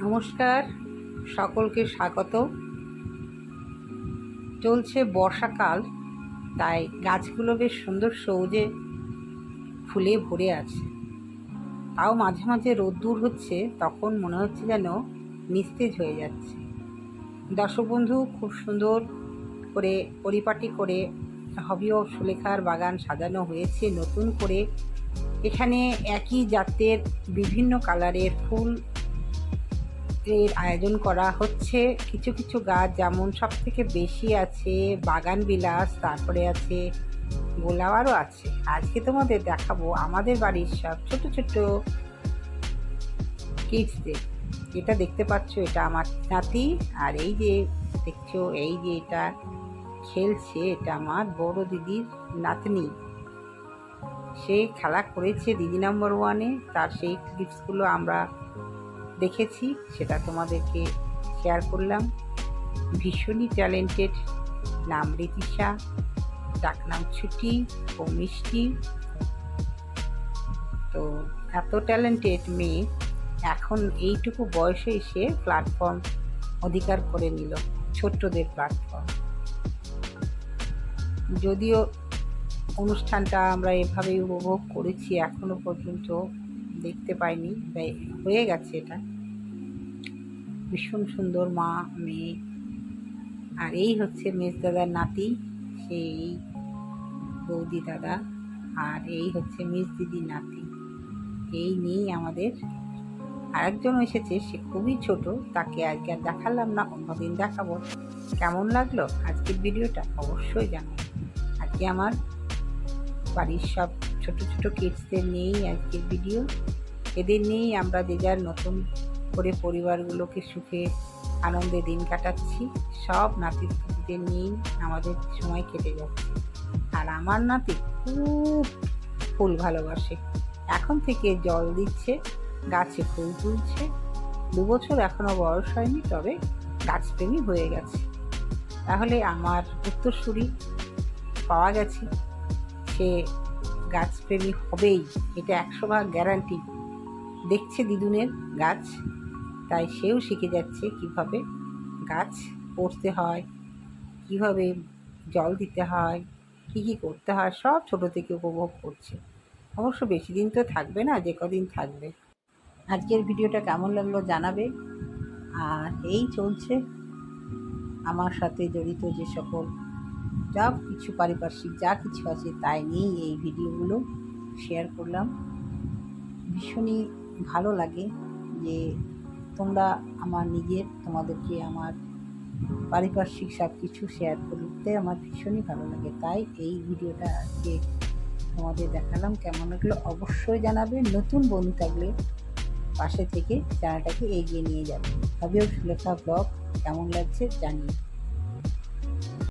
নমস্কার, সকলকে স্বাগত। চলছে বর্ষাকাল, তাই গাছগুলো বেশ সুন্দর সবুজে ফুলে ভরে আছে। তাও মাঝে মাঝে রোদ্দুর হচ্ছে, তখন মনে হচ্ছে যেন নিস্তেজ হয়ে যাচ্ছে। দর্শক বন্ধু, খুব সুন্দর করে পরিপাটি করে হবি ও সুলেখার বাগান সাজানো হয়েছে নতুন করে। এখানে একই জাতের বিভিন্ন কালারের ফুল এর আয়োজন করা হচ্ছে। কিছু কিছু গাছ যেমন সব থেকে বেশি আছে বাগান বিলাস, তারপরে আছে গোলাওয়ারও আছে। আজকে তোমাদের দেখাবো আমাদের বাড়ির সব ছোট ছোট কিডসদের যেটা দেখতে পাচ্ছ, এটা আমার নাতি। আর এই যে দেখছ, এই যে এটা খেলছে, এটা আমার বড় দিদির নাতনি। সে খেলা করেছে দিদি নাম্বার ওয়ানে। তার সেই ক্লিপসগুলো আমরা দেখেছি, সেটা তোমাদেরকে শেয়ার করলাম। ভীষণই ট্যালেন্টেড নাম রিতিশা ডাকনাম ছুটি ও মিষ্টি। তো এত ট্যালেন্টেড মেয়ে, এখন এইটুকু বয়সে এসে প্ল্যাটফর্ম অধিকার করে নিল, ছোট্টদের প্ল্যাটফর্ম যদিও অনুষ্ঠানটা আমরা এভাবেই উপভোগ করেছি এখনও পর্যন্ত দেখতে পাইনি। হয়ে গেছে এটা। ভীষণ সুন্দর মা, মেয়ে। আর এই হচ্ছে মেজ দাদার নাতি, সেই বৌদি দাদা। আর এই হচ্ছে মেজ দিদির নাতি। এই নিয়েই আমাদের আরেকজন এসেছে, সে খুবই ছোট, তাকে আজকে আর দেখালাম না, অন্যদিন দেখাবো। কেমন লাগল আজকের ভিডিওটা অবশ্যই জানাই আজকে আমার বাড়ির সব ছোট ছোট কিডসদের নিয়েই আজকের ভিডিও এদের নিয়েই আমরা যে যার নতুন করে পরিবারগুলোকে সুখে, আনন্দে দিন কাটাচ্ছি, সব নাতি পুতিদের নিয়েই আমাদের সময় কেটে যাচ্ছে। আর আমার নাতি খুব ফুল ভালোবাসে। এখন থেকে জল দিচ্ছে, গাছে ফুল তুলছে। দু বছর এখনও বয়স হয়নি, তবে গাছপ্রেমী হয়ে গেছে। তাহলে আমার উত্তরসূরি পাওয়া গেছে। সে গাছপ্রেমী হবেই, এটা একশো ভাগ গ্যারান্টি দেখছে দিদুনের গাছ, তাই সেও শিখে যাচ্ছে কীভাবে গাছ পড়তে হয়, কীভাবে জল দিতে হয়, কী কী করতে হয়, সব ছোট থেকে উপভোগ করছে। অবশ্য বেশি দিন তো থাকবে না, যে কদিন থাকবে। আজকের ভিডিওটা কেমন লাগল জানাবে। আর এই চলছে। আমার সাথে জড়িত যে সকল যা কিছু পারিপার্শ্বিক, যা কিছু আছে তাই নিয়েই এই ভিডিওগুলো শেয়ার করলাম। ভীষণই ভালো লাগে যে তোমরা আমার নিজের, তোমাদেরকে আমার পারিপার্শ্বিক সব কিছু শেয়ার করতে আমার ভীষণই ভালো লাগে। তাই এই ভিডিওটা আজকে তোমাদের দেখালাম। কেমন লাগল অবশ্যই জানাবে। নতুন বন্ধু থাকলে পাশে থেকে চ্যানেলটাকে এগিয়ে নিয়ে যাবে। তবেও সুলেখা ব্লগ কেমন লাগছে জানিয়ে